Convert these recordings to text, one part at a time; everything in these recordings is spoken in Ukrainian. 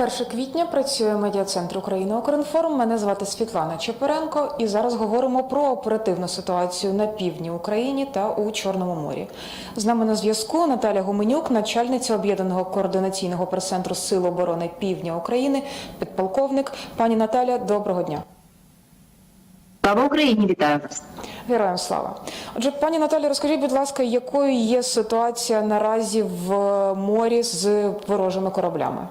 1 квітня працює медіа-центр України Укрінформ. Мене звати Світлана Чепуренко, і зараз говоримо про оперативну ситуацію на півдні України та у Чорному морі. З нами на зв'язку Наталя Гуменюк, начальниця об'єднаного координаційного прес-центру Сил оборони Півдня України, підполковник. Пані Наталя, доброго дня. Слава Україні, вітаю вас. Героям слава. Отже, пані Наталі, розкажіть, будь ласка, якою є ситуація наразі в морі з ворожими кораблями?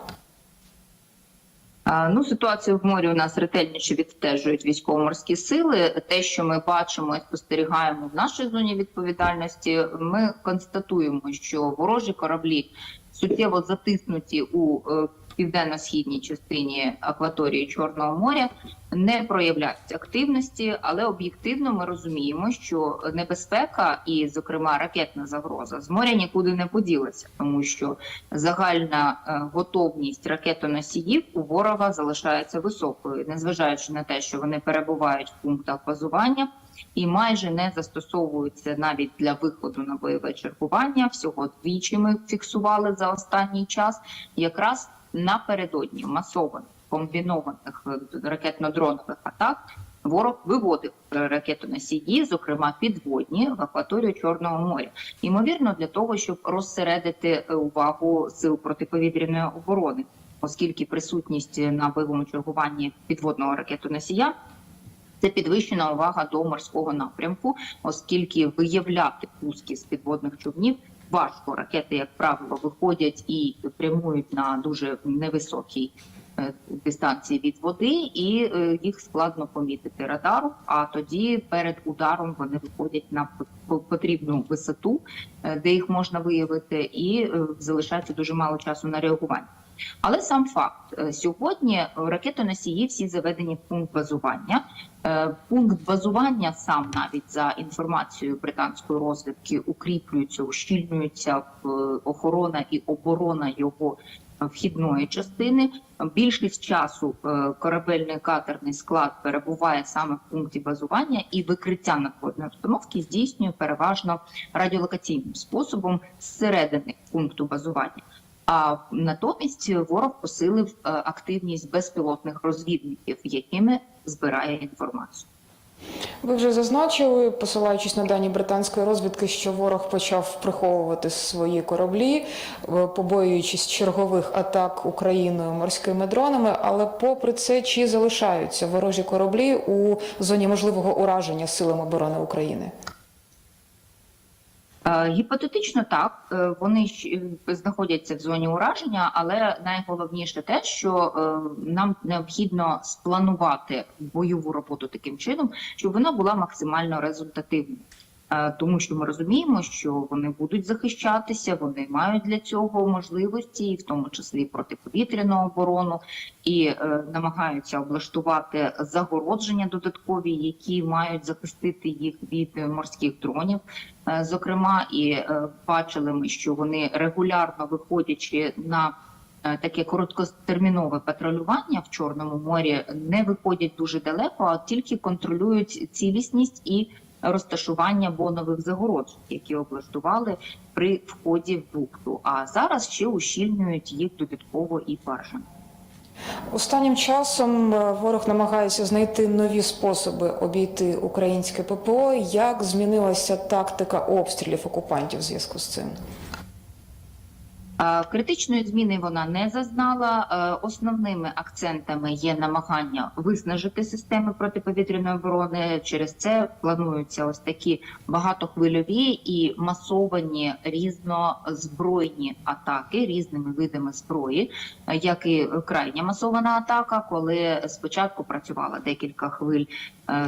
Ну, ситуацію в морі у нас ретельніше відстежують військово-морські сили. Те, що ми бачимо і спостерігаємо в нашій зоні відповідальності, ми констатуємо, що ворожі кораблі суттєво затиснуті у е, південно-східній частині акваторії Чорного моря, не проявляють активності, але об'єктивно ми розуміємо, що небезпека і, зокрема, ракетна загроза з моря нікуди не поділася, тому що загальна е, готовність ракетоносіїв у ворога залишається високою, незважаючи на те, що вони перебувають в пунктах базування. І майже не застосовуються навіть для виходу на бойове чергування. Всього двічі ми фіксували за останній час, якраз напередодні масованих комбінованих е, ракетно-дронових атак. Ворог виводив ракетоносії, зокрема підводні, в акваторію Чорного моря. Ймовірно, для того, щоб розсередити е, увагу сил протиповітряної оборони, оскільки присутність на бойовому чергуванні підводного ракетоносія це підвищена увага до морського напрямку, оскільки виявляти пуски з підводних човнів важко. Ракети, як правило, виходять і прямують на дуже невисокій е, дистанції від води, і е, їх складно помітити радаром. А тоді перед ударом вони виходять на потрібну висоту, е, де їх можна виявити, і залишається дуже мало часу на реагування. Але сам факт е, сьогодні ракетоносії всі заведені в пункт базування. Е, Пункт базування сам навіть за інформацією британської розвідки укріплюється, ущільнюється е, охорона і оборона його вхідної частини. Більшість часу корабельний катерний склад перебуває саме в пункті базування, і викриття надводної обстановки здійснює переважно радіолокаційним способом зсередини пункту базування. А натомість ворог посилив е, активність безпілотних розвідників, якими збирає інформацію. Ви вже зазначили, посилаючись на дані британської розвідки, що ворог почав приховувати свої кораблі, е, побоюючись чергових атак Україною морськими дронами. Але попри це, чи залишаються ворожі кораблі у зоні можливого ураження силами оборони України? Е, Гіпотетично так, е, вони е, знаходяться в зоні ураження, але найголовніше те, що нам необхідно спланувати бойову роботу таким чином, щоб вона була максимально результативною. Е, Тому що ми розуміємо, що вони будуть захищатися, вони мають для цього можливості, в тому числі протиповітряну оборону, і е, намагаються облаштувати загородження додаткові, які мають захистити їх від морських дронів. Е, Зокрема, і бачили ми, що вони регулярно виходячи на таке короткотермінове патрулювання в Чорному морі, не виходять дуже далеко, а тільки контролюють цілісність і розташування бонових загороджень, які облаштували при вході в бухту. А зараз ще ущільнюють їх додатково і баржами. Останнім часом е, ворог намагається знайти нові способи обійти українське ППО. Як змінилася тактика обстрілів окупантів в зв'язку з цим? Е, Критичної зміни вона не зазнала. Е, Основними акцентами є намагання виснажити системи протиповітряної оборони. Через це плануються ось такі багатохвильові і масовані різнозбройні атаки різними видами зброї, як і крайня масована атака, коли спочатку працювала декілька хвиль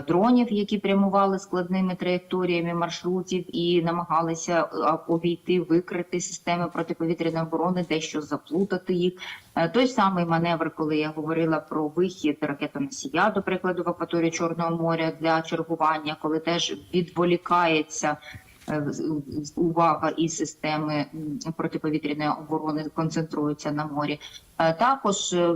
дронів, які прямували складними траєкторіями маршрутів і намагалися е, обійти, викрити системи протиповітряної оборони, дещо заплутати їх. Е, Той самий маневр, коли я говорила про вихід ракетоносія, до прикладу, в акваторії Чорного моря для чергування, коли теж відволікається е, увага і системи протиповітряної оборони концентруються на морі. Е, Також е,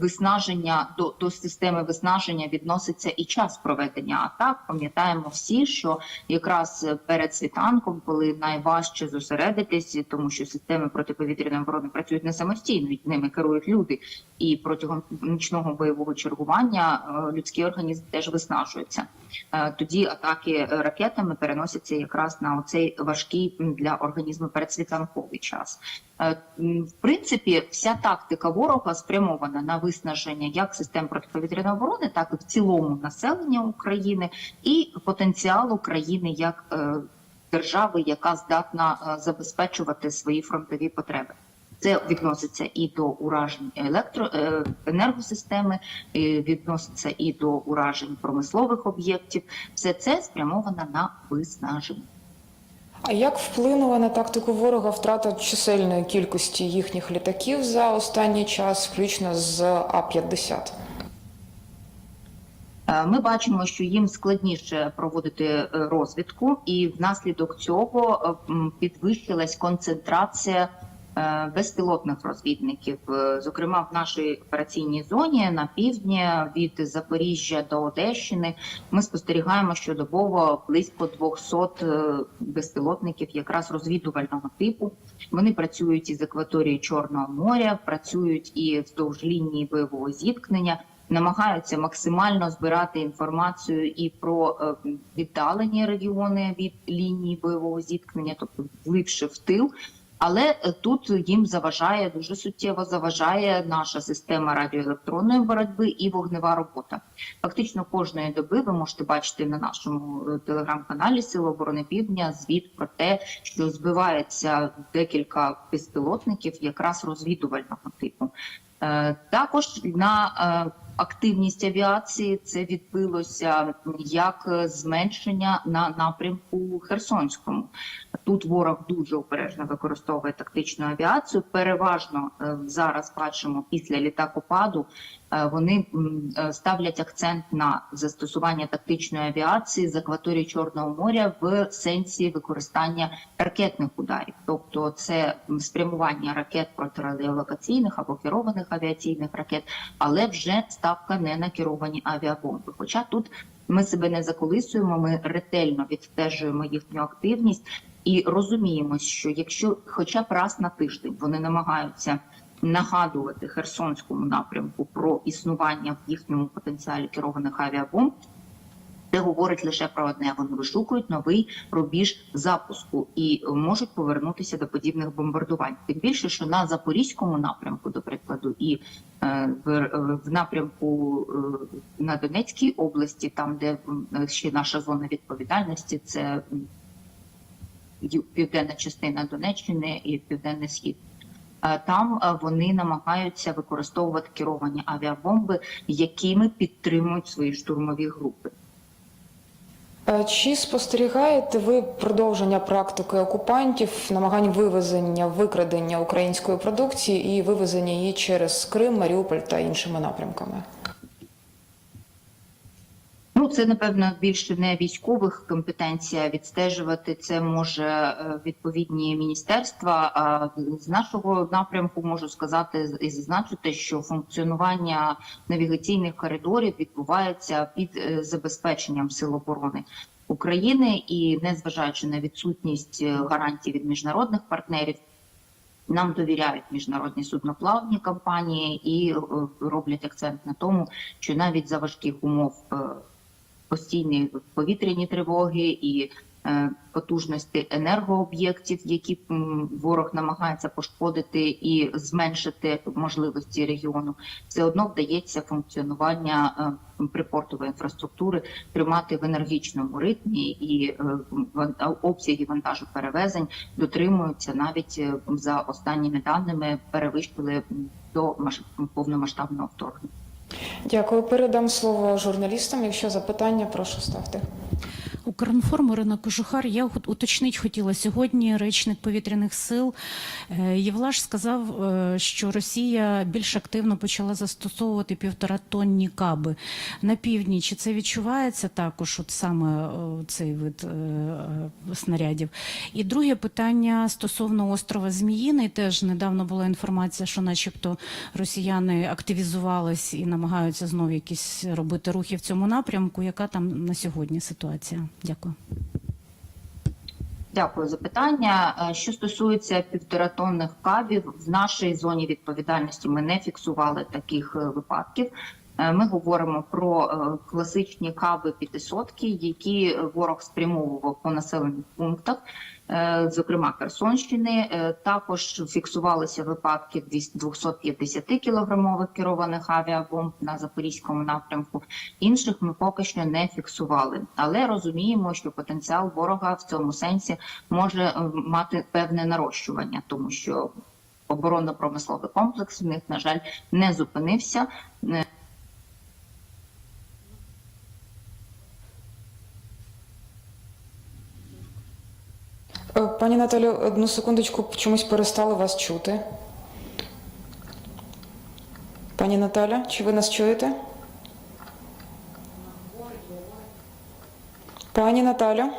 виснаження до, до системи виснаження відноситься і час проведення атак. Пам'ятаємо всі, що якраз перед світанком, коли найважче зосередитись, тому що системи протиповітряної оборони працюють не самостійно, ними керують люди. І протягом нічного бойового чергування е, людський організм теж виснажується. Е, Тоді атаки ракетами переносяться якраз на оцей важкий для організму передсвітанковий час. Е, В принципі, вся тактика ворога спрямована на виснаження як систем протиповітряної оборони, так і в цілому населення України і потенціалу країни як е, держави, яка здатна е, забезпечувати свої фронтові потреби. Це відноситься і до уражень електро енергосистеми, відноситься і до уражень промислових об'єктів. Все це спрямовано на виснаження. А як вплинула на тактику ворога втрата чисельної кількості їхніх літаків за останній час, включно з А-50? Е, Ми бачимо, що їм складніше проводити е, розвідку, і внаслідок цього підвищилась концентрація безпілотних розвідників. Е, Зокрема, в нашій операційній зоні на півдні від Запоріжжя до Одещини ми спостерігаємо щодобово близько 200 е, безпілотників, якраз розвідувального типу. Вони працюють із акваторії Чорного моря, працюють і вздовж лінії бойового зіткнення намагаються максимально збирати інформацію і про е, віддалені регіони від лінії бойового зіткнення, тобто глибше в тил. Але е, тут їм заважає дуже суттєво заважає наша система радіоелектронної боротьби і вогнева робота. Фактично кожної доби ви можете бачити на нашому е, телеграм-каналі Сили оборони Півдня звіт про те, що збивається декілька безпілотників якраз розвідувального типу. Е, Також на е, активність авіації це відбилося як зменшення на напрямку Херсонському. Тут ворог дуже обережно використовує тактичну авіацію. Переважно е, зараз бачимо після літакопаду. Вони ставлять акцент на застосування тактичної авіації з акваторії Чорного моря в сенсі використання ракетних ударів, тобто це спрямування ракет протирадіолокаційних або керованих авіаційних ракет, але вже ставка не на керовані авіабомби. Хоча тут ми себе не заколисуємо, ми ретельно відстежуємо їхню активність і розуміємо, що якщо хоча б раз на тиждень вони намагаються нагадувати Херсонському напрямку про існування в їхньому потенціалі керованих авіабомб. Це говорить лише про одне: вони вишукують новий рубіж запуску і можуть повернутися до подібних бомбардувань. Тим більше, що на запорізькому напрямку, до прикладу, і е, в, е, в напрямку е, на Донецькій області, там де ще наша зона відповідальності, це південна частина Донеччини і південний схід. Там вони намагаються використовувати керовані авіабомби, якими підтримують свої штурмові групи. Е, Чи спостерігаєте ви продовження практики окупантів, намагань вивезення, викрадення української продукції і вивезення її через Крим, Маріуполь та іншими напрямками? Це напевно більше не військових компетенція відстежувати. Це може е, відповідні міністерства. А з нашого напрямку можу сказати і зазначити, що функціонування навігаційних коридорів відбувається під е, забезпеченням сил оборони. України і незважаючи на відсутність е, гарантій від міжнародних партнерів, нам довіряють міжнародні судноплавні компанії і роблять акцент на тому, що навіть за важких умов постійні повітряні тривоги і е, потужності енергооб'єктів, які ворог намагається пошкодити і зменшити можливості регіону, все одно вдається функціонування е, припортової інфраструктури тримати в енергічному ритмі, і е, обсяги вантажу перевезень дотримуються навіть за останніми даними перевищили до повномасштабного вторгнення. Дякую. Передам слово журналістам. Якщо запитання, прошу ставте. Укрінформ Ірина Кожухар. Я уточнить хотіла сьогодні. Речник повітряних сил е, Євлаш сказав, е, що Росія більш активно почала застосовувати півторатонні каби на півдні. Чи це відчувається також, от саме е, цей вид снарядів? І друге питання стосовно острова Зміїний. Теж недавно була інформація, що, начебто, росіяни активізувались і намагаються знов якісь робити рухи в цьому напрямку. Яка там на сьогодні ситуація? Дякую. Дякую за питання. Е, Що стосується півторатонних кабів, в нашій зоні відповідальності ми не фіксували таких е, випадків. Е, Ми говоримо про е, класичні каби п'ятисотки, які ворог спрямовував по населених пунктах, е, зокрема Херсонщини. Також фіксувалися випадки 250 кілограмових керованих авіабомб на запорізькому напрямку. Інших ми поки що не фіксували, але розуміємо, що потенціал ворога в цьому сенсі може мати певне нарощування, тому що оборонно-промисловий комплекс в них, на жаль, не зупинився. Пані Наталю, одну секундочку, чомусь перестали вас чути. Пані Наталя, чи ви нас чуєте? Пані Наталя,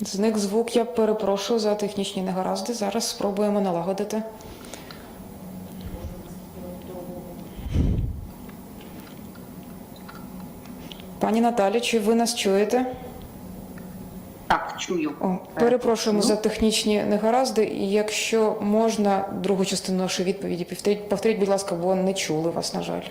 зник звук, я перепрошую за технічні негаразди. Зараз спробуємо налагодити. Пані Наталі, чи ви нас чуєте? Так, чую. О, перепрошуємо за технічні негаразди. І якщо можна, другу частину нашої відповіді повторіть, повторіть, будь ласка, бо не чули вас, на жаль.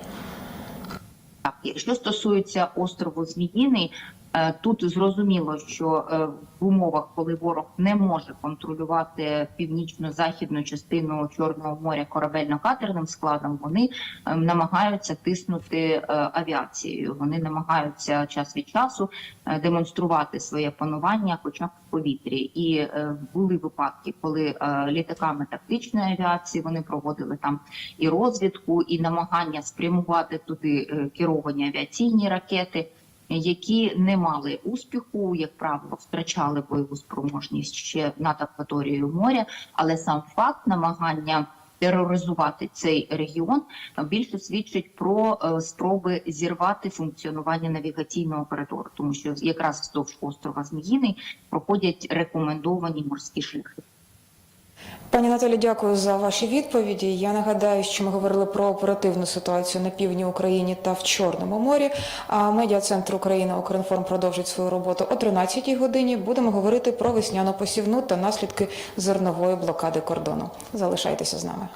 Так, що стосується острову Зміїний, е, тут зрозуміло, що е, в умовах, коли ворог не може контролювати північно-західну частину Чорного моря корабельно-катерним складом, вони е, намагаються тиснути е, авіацією. Вони намагаються час від часу е, демонструвати своє панування, хоча б в повітрі. І е, були випадки, коли е, літаками тактичної авіації вони проводили там і розвідку, і намагання спрямувати туди е, керовані авіаційні ракети, які не мали успіху, як правило, втрачали бойову спроможність ще над акваторією моря. Але сам факт намагання тероризувати цей регіон більше свідчить про е, спроби зірвати функціонування навігаційного коридору, тому що якраз вздовж острова Зміїний проходять рекомендовані морські шляхи. Пані Наталі, дякую за ваші відповіді. Я нагадаю, що ми говорили про оперативну ситуацію на півдні України та в Чорному морі. А медіа-центр України Укрінформ продовжить свою роботу о 13-й годині. Будемо говорити про весняну посівну та наслідки зернової блокади кордону. Залишайтеся з нами.